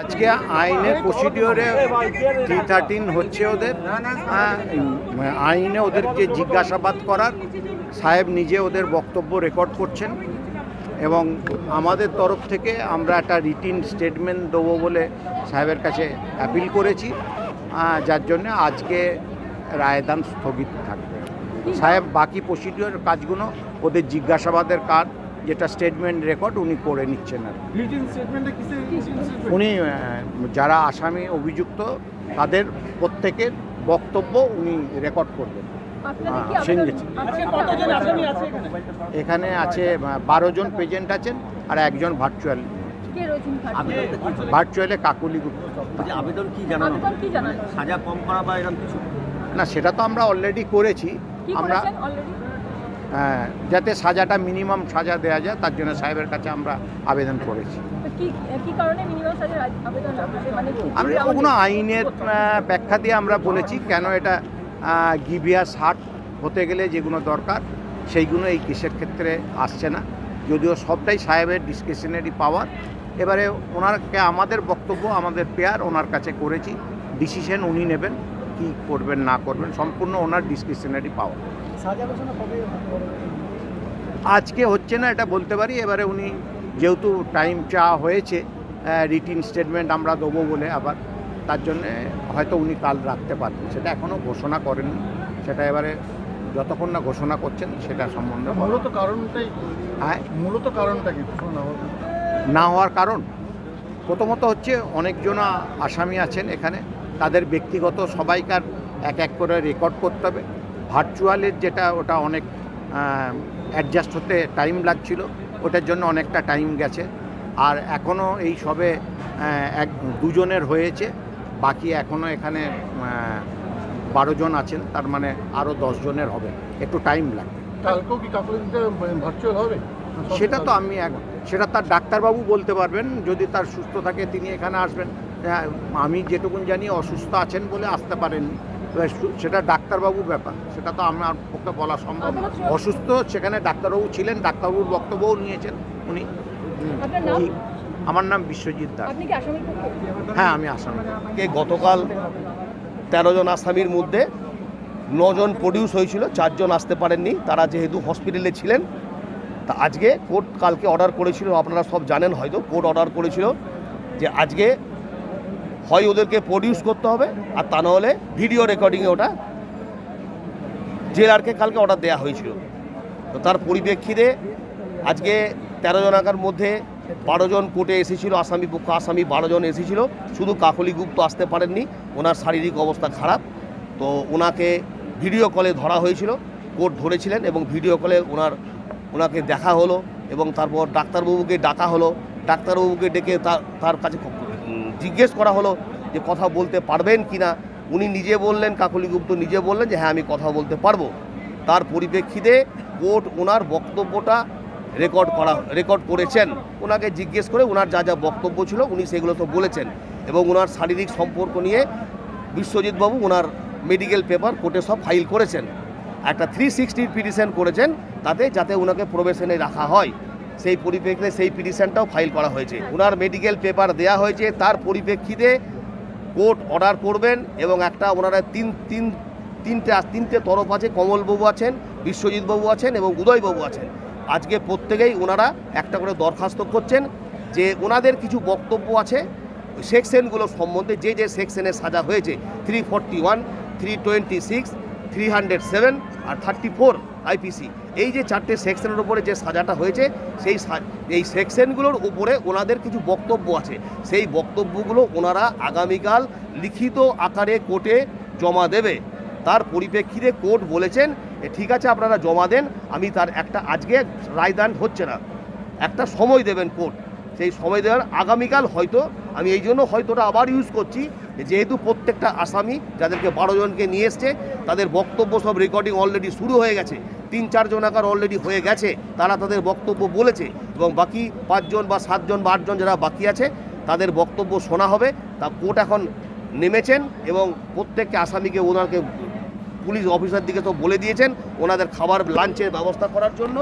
আজকে আইনের প্রসিডিওরে three thirteen হচ্ছে ওদের। হ্যাঁ, আইনে ওদেরকে জিজ্ঞাসাবাদ করার। সাহেব নিজে ওদের বক্তব্য রেকর্ড করছেন। এবং আমাদের তরফ থেকে আমরা একটা রিটিন স্টেটমেন্ট দেবো বলে সাহেবের কাছে অ্যাপিল করেছি যার জন্য আজকে রায়দান স্থগিত থাকবে। সাহেব বাকি প্রসিডিওর কাজগুলো ওদের জিজ্ঞাসাবাদের কাজ যেটা স্টেটমেন্ট রেকর্ড উনি করে নিচ্ছেন আর উনি যারা আসামি অভিযুক্ত তাদের প্রত্যেকের বক্তব্য উনি রেকর্ড করবেন। হ্যাঁ, এখানে? এখানে আছে বারো জন পেজেন্ট আছেন আর একজন ভার্চুয়াল ভার্চুয়ালে কাকুলি গুপ্ত। আবেদন কি জানানো? আবেদন কি জানানো? সাজা কম করা বা এরকম কিছু? না সেটা তো আমরা অলরেডি করেছি। আমরা হ্যাঁ, যাতে সাজাটা মিনিমাম সাজা দেওয়া যায় তার জন্য সাহেবের কাছে আমরা আবেদন করেছি। কি কি কারণে মিনিমাম সাজের আবেদন রাখছে মানে কি আমরা ওগুলো আইনের ব্যাখ্যা দিয়ে আমরা বলেছি কেন এটা গিভিয়াস হার্ট হতে গেলে যেগুলো দরকার সেইগুলো এই কেসের ক্ষেত্রে আসছে না। যদিও সবটাই সাহেবের ডিসক্রিপশনারি পাওয়ার এবারে ওনারকে আমাদের বক্তব্য আমাদের পেয়ার ওনার কাছে করেছি। ডিসিশন উনি নেবেন কি করবেন না করবেন সম্পূর্ণ ওনার ডিসক্রিপশনারি পাওয়ার আজকে হচ্ছে না এটা বলতে পারি। এবারে উনি যেহেতু টাইম চা হয়েছে রিটিন স্টেটমেন্ট আমরা দেবো বলে আবার। তার জন্যে হয়তো উনি কাল রাখতে পারতেন। সেটা এখনও ঘোষণা করেননি। সেটা এবারে যতক্ষণ না ঘোষণা করছেন সেটা সম্বন্ধে মূলত কারণটাই হ্যাঁ? মূলত কারণটা কি? না হওয়ার? কারণ? প্রথমত হচ্ছে অনেকজনা আসামি আছেন এখানে। তাদের ব্যক্তিগত সবাইকার এক এক করে রেকর্ড করতে হবে। ভার্চুয়ালের যেটা ওটা অনেক অ্যাডজাস্ট হতে টাইম লাগছিল। ওটার জন্য অনেকটা টাইম গেছে। আর এখনও এই সবে এক দুজনের হয়েছে। বাকি এখনও এখানে বারো জন আছেন তার মানে আরও জনের হবে। একটু টাইম লাগবে। কালকেও কি ভার্চুয়াল হবে? সেটা তো আমি এক সেটা তার ডাক্তারবাবু বলতে পারবেন যদি তার সুস্থ থাকে তিনি এখানে আসবেন। হ্যাঁ, আমি যেটুকুন জানি অসুস্থ আছেন বলে আসতে পারেননি। সু- সেটা ডাক্তারবাবুর ব্যাপার। সেটা তো আমার পক্ষে বলা সম্ভব না। অসুস্থ সেখানে ডাক্তারবাবু ছিলেন ডাক্তারবাবুর বক্তব্যও নিয়েছেন উনি আমার নাম বিশ্বজিৎ দাস। আপনি কি আসামির পক্ষে? হ্যাঁ আমি আসামি। কে গতকাল তেরো জন আসামির মধ্যে নজন প্রডিউস হয়েছিল চারজন আসতে পারেননি। তারা যেহেতু হসপিটালে ছিলেন তা আজকে কোর্ট কালকে অর্ডার করেছিল আপনারা সব জানেন হয়তো কোর্ট অর্ডার করেছিল যে আজকে হয় ওদেরকে প্রডিউস করতে হবে আর তা নাহলে ভিডিও রেকর্ডিংয়ে ওটা জেলারকে কালকে অর্ডার দেওয়া হয়েছিল। তো তার পরিপ্রেক্ষিতে আজকে তেরো জনাকার মধ্যে বারো জন কোর্টে এসেছিল, আসামি পক্ষ, আসামি বারো জন এসেছিল। শুধু কাকলি গুপ্ত আসতে পারেননি, ওনার শারীরিক অবস্থা খারাপ। তো ওনাকে ভিডিও কলে ধরা হয়েছিল, কোর্ট ধরেছিলেন এবং ভিডিও কলে ওনার, ওনাকে দেখা হলো এবং তারপর ডাক্তারবাবুকে ডাকা হলো। ডাক্তারবাবুকে ডেকে তার কাছে জিজ্ঞেস করা হলো যে কথা বলতে পারবেন কি না? উনি নিজে বললেন, কাকলি গুপ্ত নিজে বললেন যে হ্যাঁ আমি কথা বলতে পারব। তার পরিপ্রেক্ষিতে কোর্ট ওনার বক্তব্যটা রেকর্ড করা, রেকর্ড করেছেন। ওনাকে জিজ্ঞেস করে ওনার যা যা বক্তব্য ছিল, উনি সেগুলো তো বলেছেন। এবং ওনার শারীরিক সম্পর্ক নিয়ে বিশ্বজিৎবাবু ওনার মেডিকেল পেপার কোর্টে সব ফাইল করেছেন। একটা থ্রি সিক্সটির পিটিশন করেছেন, তাতে যাতে ওনাকে প্রবেশনে রাখা হয়। সেই পরিপ্রেক্ষিতে সেই পিটিশনটাও ফাইল করা হয়েছে। ওনার মেডিকেল পেপার দেয়া হয়েছে, তার পরিপ্রেক্ষিতে কোর্ট অর্ডার করবেন এবং একটা ওনারা তিন তিন, তিনটে তিনটে তরফ আছে। কমলবাবু আছেন, বিশ্বজিৎবাবু আছেন এবং উদয়বাবু আছেন। আজকে প্রত্যেকেই ওনারা একটা করে দরখাস্ত করছেন যে ওনাদের কিছু বক্তব্য আছে সেকশনগুলো সম্বন্ধে যে যে সেকশনে সাজা হয়েছে three forty one three twenty six three hundred seven আর থার্টি ফোর আইপিসি এই যে চারটে সেকশনের উপরে যে সাজাটা হয়েছে সেই এই সেকশনগুলোর উপরে ওনাদের কিছু বক্তব্য আছে। সেই বক্তব্যগুলো ওনারা আগামীকাল লিখিত আকারে কোর্টে জমা দেবে। তার পরিপ্রেক্ষিতে কোর্ট বলেছেন "এ, ঠিক আছে, আপনারা জমা দেন। আমি তার একটা, আজকে রায়দান হচ্ছে না। একটা সময় দেবেন কোর্ট। সেই সময় দেওয়ার আগামীকাল হয়তো, আমি এই জন্য হয়তো ওটা আবার ইউজ করছি যেহেতু প্রত্যেকটা আসামি যাদেরকে বারো জনকে নিয়ে এসছে, তাদের বক্তব্য সব রেকর্ডিং অলরেডি শুরু হয়ে গেছে। তিন চারজন আকার অলরেডি হয়ে গেছে, তারা তাদের বক্তব্য বলেছে এবং বাকি পাঁচজন বা সাতজন বা আটজন যারা বাকি আছে, তাদের বক্তব্য শোনা হবে। তা কোর্ট এখন নেমেছেন এবং প্রত্যেককে আসামিকে ওনাকে পুলিশ অফিসার দিকে তো বলে দিয়েছেন, ওনাদের খাবার, লাঞ্চের ব্যবস্থা করার জন্য,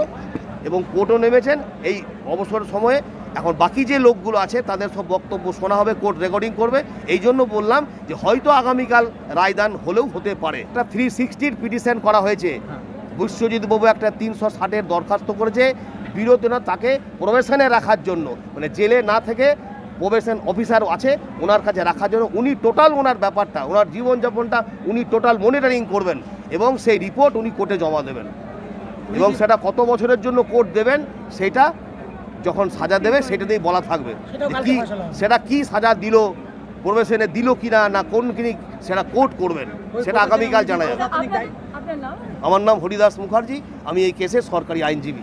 এবং কোর্টও নেমেছেন। এই অবসর সময়ে এখন বাকি যে লোকগুলো আছে, তাদের সব বক্তব্য শোনা হবে, কোর্ট রেকর্ডিং করবে। এই জন্য বললাম যে, হয়তো আগামীকাল রায়দান হলেও হতে পারে। একটা থ্রি সিক্সটির পিটিশন করা হয়েছে। বিশ্বজিৎ বাবু একটা তিনশো ষাটের দরখাস্ত করেছে। বিরোধী না তাকে প্রবেশনে রাখার জন্য মানে জেলে না থেকে প্রবেশন অফিসার আছে ওনার কাছে রাখার জন্য। উনি টোটাল ওনার ব্যাপারটা ওনার জীবনযাপনটা উনি টোটাল মনিটরিং করবেন এবং সেই রিপোর্ট উনি কোর্টে জমা দেবেন। এবং সেটা কত বছরের জন্য কোর্ট দেবেন সেটা যখন সাজা দেবে সেটাতেই বলা থাকবে কি সেটা কি সাজা দিল প্রবেশনে দিল কি না না কোন কিনি সেটা কোর্ট করবেন সেটা আগামীকাল জানা যাবে। আমার নাম হরিদাস মুখার্জি আমি এই কেসে সরকারি আইনজীবী।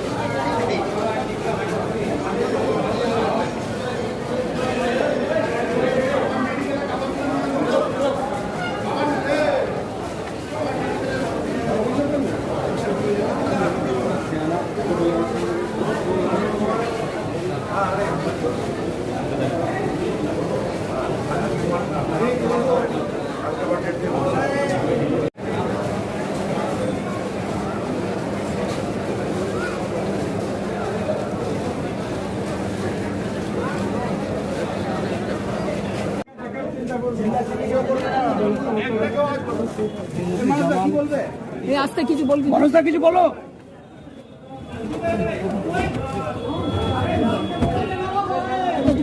আস্তে কিছু বলবি মানুষটা কিছু বলো।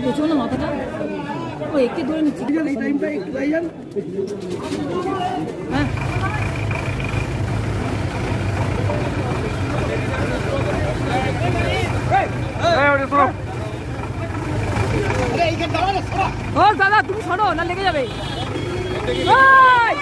পেছন মাথাটা। ও একে ধরে নিচ্ছি। এই টাইমটা একটু তাই যান। হ্যাঁ। ও দাদা তুমি শোনো না লেগে যাবে ওই